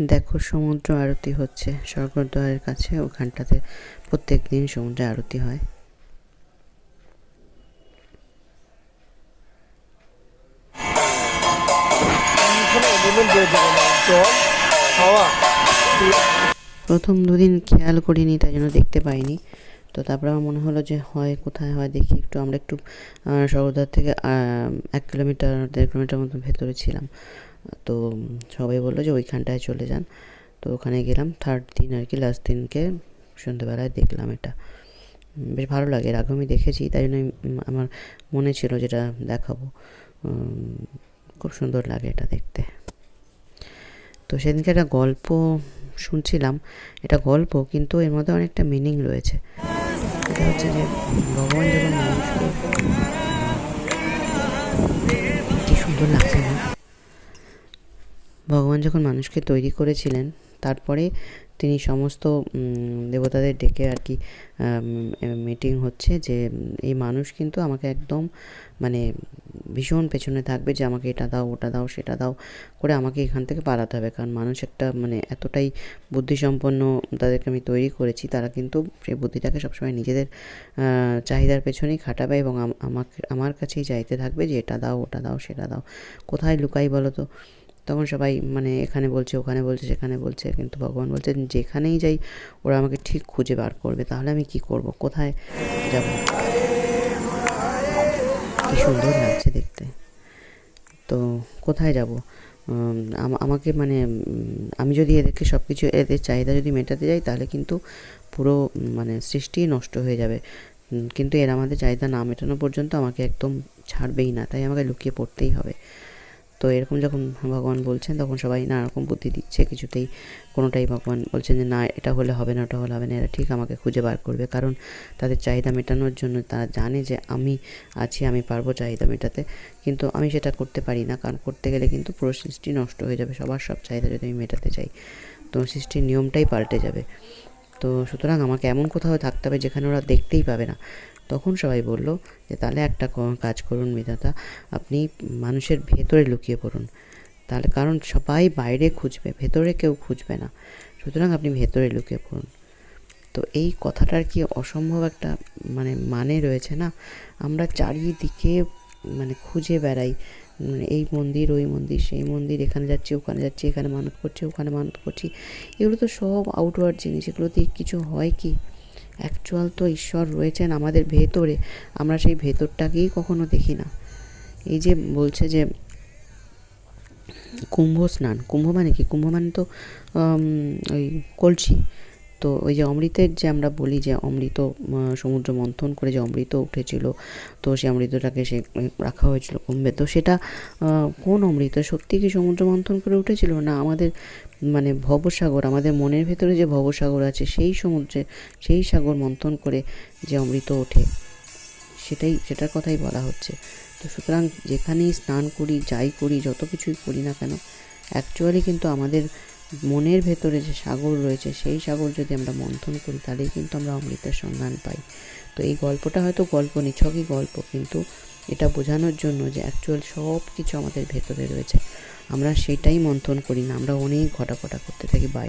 দেখো, সমুদ্র আরতি হচ্ছে। স্বর্গদ্বারের কাছে ওখানটাতে প্রত্যেক দিন সমুদ্রে আরতি হয়। প্রথম দুদিন খেয়াল করিনি, তাই জন্য দেখতে পাইনি। তো তারপরে আমার মনে হলো যে হয় কোথায় হয় দেখি একটু। আমরা একটু আহ, থেকে এক কিলোমিটার দেড় কিলোমিটার মতো ভেতরে ছিলাম। তো সবাই বলল যে ওইখানটায় চলে যান। তো ওখানে গেলাম থার্ড দিন আর কি লাস্ট দিনকে সন্ধ্যেবেলায় দেখলাম এটা। বেশ ভালো লাগে এর আগেও আমি দেখেছি তাই জন্য আমার মনে ছিল যেটা দেখাবো। খুব সুন্দর লাগে এটা দেখতে। তো সেদিনকে একটা গল্প শুনছিলাম এটা গল্প কিন্তু এর মধ্যে অনেকটা মিনিং রয়েছে। এটা হচ্ছে যে ভগবান যখন মানুষকে কি সুন্দর লাগছে না? ভগবান যখন মানুষকে তৈরি করেছিলেন, তারপরে তিনি সমস্ত দেবতাদের ডেকে আর কি মিটিং হচ্ছে যে, এই মানুষ কিন্তু আমাকে একদম মানে ভীষণ পেছনে থাকবে যে আমাকে এটা দাও, ওটা দাও, সেটা দাও করে আমাকে এখান থেকে পালাতে হবে। কারণ মানুষ একটা মানে এতটাই বুদ্ধিসম্পন্ন তাদেরকে আমি তৈরি করেছি, তারা কিন্তু সেই বুদ্ধিটাকে সবসময় নিজেদের চাহিদার পেছনেই খাটাবে এবং আমাকে, আমার কাছেই চাইতে থাকবে যে এটা দাও, ওটা দাও, সেটা দাও। কোথায় লুকাই বলো তো? তখন সবাই মানে এখানে বলছে, ওখানে বলছে, সেখানে বলছে, কিন্তু ভগবান বলছে, যেখানেই যাই, ওরা আমাকে ঠিক খুঁজে বার করবে। তাহলে আমি কি করব? কোথায় যাব? কি সুন্দর লাগছে দেখতে। তো কোথায় যাব? আমাকে মানে আমি যদি এদেরকে সব কিছু এদের চাহিদা যদি মেটাতে যাই, তাহলে কিন্তু পুরো মানে সৃষ্টি নষ্ট হয়ে যাবে। কিন্তু এরা আমাদের চাহিদা না মেটানো পর্যন্ত আমাকে একদম ছাড়বেই না। তাই আমাকে লুকিয়ে পড়তেই হবে। তো এরকম যখন ভগবান বলছেন, তখন সবাই নানা রকম বুদ্ধি দিচ্ছে, কিছুতেই কোনোটাই ভগবান বলছেন যে, না, এটা হলে হবে না, ওটা হলে হবে না, এরা ঠিক আমাকে খুঁজে বার করবে। কারণ তাদের চাহিদা মেটানোর জন্য তারা জানে যে, আমি আছি, আমি পারব চাহিদা মেটাতে। কিন্তু আমি সেটা করতে পারি না, কারণ করতে গেলে কিন্তু পুরো সৃষ্টি নষ্ট হয়ে যাবে, সবার সব চাহিদা যদি আমি মেটাতে চাই, তো সৃষ্টির নিয়মটাই পাল্টে যাবে। তো সুতরাং আমাকে এমন কোথাও থাকতে হবে যেখানে ওরা দেখতেই পাবে না। তখন সবাই বলল যে তাহলে একটা কাজ করুন বিধাতা আপনি মানুষের ভেতরে লুকিয়ে পড়ুন। তাহলে কারণ সবাই বাইরে খুঁজবে ভেতরে কেউ খুঁজবে না। সুতরাং আপনি ভেতরে লুকিয়ে পড়ুন। তো এই কথাটার কি অসম্ভব একটা মানে মানে রয়েছে না? আমরা চারিদিকে মানে খুঁজে বেড়াই। উম, এই মন্দির ওই মন্দির সেই মন্দির এখানে যাচ্ছি ওখানে যাচ্ছি এখানে মানত করছি ওখানে মানত করছি। এগুলো তো সব আউটওয়ার্ড জিনিস। এগুলো দিয়ে কিছু হয় কি? অ্যাকচুয়াল তো ঈশ্বর রয়েছেন আমাদের ভেতরে, আমরা সেই ভেতরটাকেই কখনো দেখি না। এই যে বলছে যে, কুম্ভ স্নান, কুম্ভ মানে কি? কুম্ভ মানে তো ওই কলসি। তো ওই যে অমৃতের যে আমরা বলি যে অমৃত সমুদ্র মন্থন করে যে অমৃত উঠেছিল, তো সেই অমৃতটাকে সে রাখা হয়েছিল কুম্ভে। তো সেটা কোন অমৃত? সত্যি কি সমুদ্র মন্থন করে উঠেছিল? না, আমাদের মানে ভবসাগর, আমাদের মনের ভেতরে যে ভবসাগর আছে, সেই সমুদ্রে, সেই সাগর মন্থন করে যে অমৃত ওঠে, সেটাই, সেটার কথাই বলা হচ্ছে। তো সুতরাং যেখানেই স্নান করি, যাই করি, যত কিছুই করি না কেন অ্যাকচুয়ালি কিন্তু আমাদের মনের ভেতরে যে সাগর রয়েছে, সেই সাগর যদি আমরা মন্থন করি, তাহলেই কিন্তু আমরা অমৃতের সন্ধান পাই। তো এই গল্পটা হয়তো গল্প, নিছকই গল্প, কিন্তু এটা বোঝানোর জন্য যে অ্যাকচুয়াল সব কিছু আমাদের ভেতরে রয়েছে। আমরা সেটাই মন্থন করি না। আমরা অনেক ঘটা ঘটা করতে থাকি। বাইরে